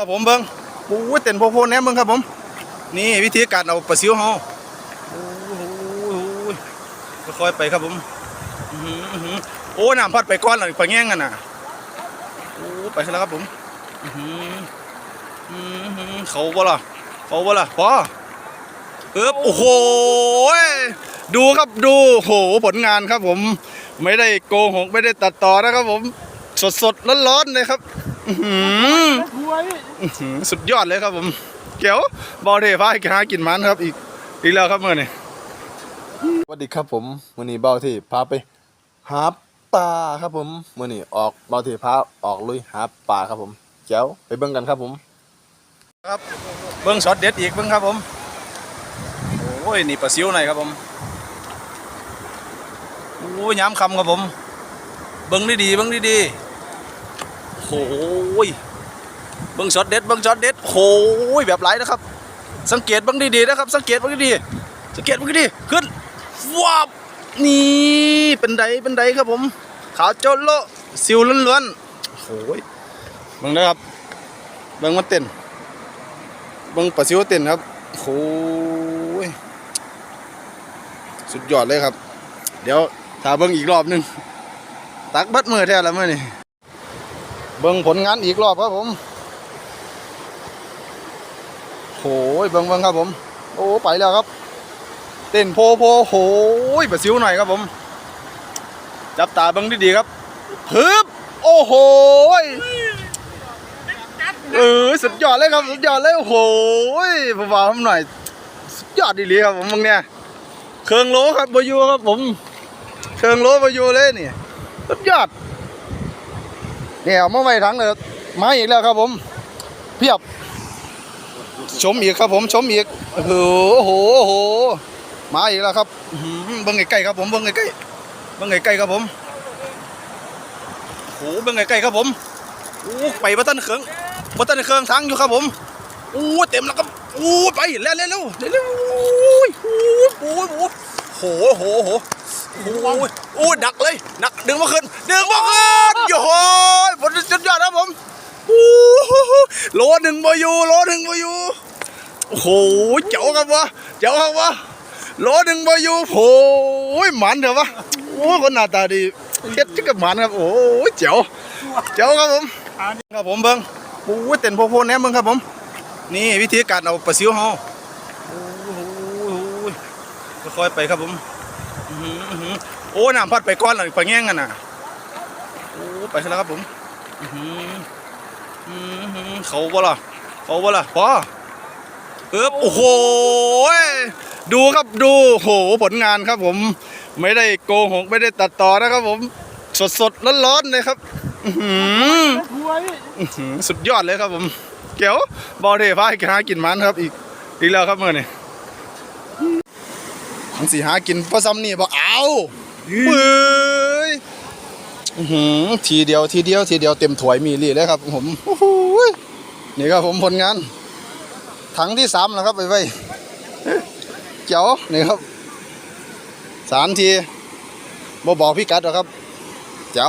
ครับผมเบิ้งโอ้ยเต้นโพโพแนมเบิ้งครับผม นี่วิธีการเอาปลาซิวเฮาโอ้โหค่อยๆไปครับผมอือหืออือหือโอ้น้ำพัดไปก้อนหลังปแง่งกันน่ะโอ้ไปแล้วครับผมอือหืออือหือเขาบ่ล่ะเขาบ่ล่ะพอเอบโอ้โหดูครับดูโหผลงานครับผม ไม่ได้โกหกไม่ได้ตัดต่อนะครับผม สดๆร้อนๆเลยครับ อื้อหืออื้อหือสุดยอดเลยครับผมเกียวบอลเดฟ้าให้หากินมันครับอีกอีกแล้วครับเมื่อนี่สวัสดีครับผมมื้อนี้เบาที่พาไปหาปลาครับผมมื้อนี้ออกเบาที่พาออกลุยหาปลาครับผมแจ๋วไปเบิ่งกันครับผม ครับเบิ้งช็อตเด็ดอีกเบิ้งครับผมโอ้ยนี่ปลาซิวหน่อยครับผมโอ้ยย้ำคำครับผม เบิ้งดีๆเบิ้งดีๆ โอ้ยเบิ้งช็อตเด็ดเบิ้งช็อตเด็ดโอ้ยแบบไรนะครับ สังเกตบิ้งดีๆนะครับ สังเกตบิ้งดีๆสังเกตบิ้งดีๆขึ้นว้าวนี่เป็นไดเป็นไดครับผมขาวโจโลซิวล้วนๆโอ้ยเบิ้งนะครับเบิ้งมันเต้นเบิ่งปลาซิวเต้นครับโอ้ยสุดยอดเลยครับ เดี๋ยวถ้าเบิ่งอีกรอบหนึงตักบัดมือแท้แล้วมื้อนี่ เบิ่งผลงานอีกรอบครับผมโอ้ยเบิ่งเบิ่งครับผม โอ้ไปแล้วครับ เต้นโพโพโอ้ยปลาซิวหน่อยครับผม จับตาเบิ่งดีๆครับพึบโอ้โหยเออสุดยอดเลยครับสุดยอดเลยโอ้โหผมบอกผมหน่อย สุดยอดดีๆครับผมมึงเนี่ยเครื่องโลครับบอยูครับผมเครื่องโลบอยูเลยนี่สุดยอด เนี่ยเอามาไว้ถังเลยมาอีกแล้วครับผม เพียบ ชมอีกครับผมชมอีกโอ้โหโอ้โหมาอีกแล้วครับอื้อหือเบิ้งใกล้ๆครับผมเบิ้งใกล้ๆเบิ้งใกล้ๆครับผมโอ้โหเบิ้งใกล้ๆครับผมโอ้ไปบัตันเขืองบนต้นเครื่องทั้งอยู่ครับผมอู้เต็มแล้วครับอู้ไปเร็วเร็วเร็วเร็วเร็วอู้ยอู้ยอู้โหโหโหโอ้ยโอ้ยดักเลยดักดึงมาขึ้นดึงมาขึ้นโอ้โหผลสุดยอดครับผมอู้หูโลห นึ่งบอยู่โลหนึ่งบอยู่โอ้โหเจ๋วครับวะเจ๋วครับวะโลหนึ่งบอยู่โอ้ยหมันเถอะวะโอ้คนหน้าตาดีเฮ็ดจิกับหมันครับ โอ้ยเจ๋วเจ๋วครับผมครับผมเบิ้งโอ้ยเต้นโพโพแนมเบิ้งครับผม นี่วิธีการเอาปลาซิวเฮาโอ้โหค่อยๆไปครับผมอื้อหืออื้อหือโอ้น้ำพัดไปก้อนหลังปแง่งกันน่ะโอ้ไปแล้วครับผมอื เขาบ่ล่ะเขาบ่ล่ะพอเอบโอ้โหดูครับดูโอ้โหผลงานครับผม ไม่ได้โกหกไม่ได้ตัดต่อนะครับผม สดสดๆร้อนเลยครับสุดยอดเลยครับผม เกียวบอเดฟ้าให้หากินมันครับ อีกอีกแล้วครับเมื่อนี่มันสีหากินเพราะซ้ำนี่บอกเอาเอื้อหือทีเดียวทีเดียวทีเดียวเต็มถ้วยมีรีเลยครับ ผมโอ้โหนี่ครับผมผลงาน ถังที่สามแล้วครับไปไปเจ๋วนี่ครับสามทีบ่บอกพี่กัดหรอครับ เจ้า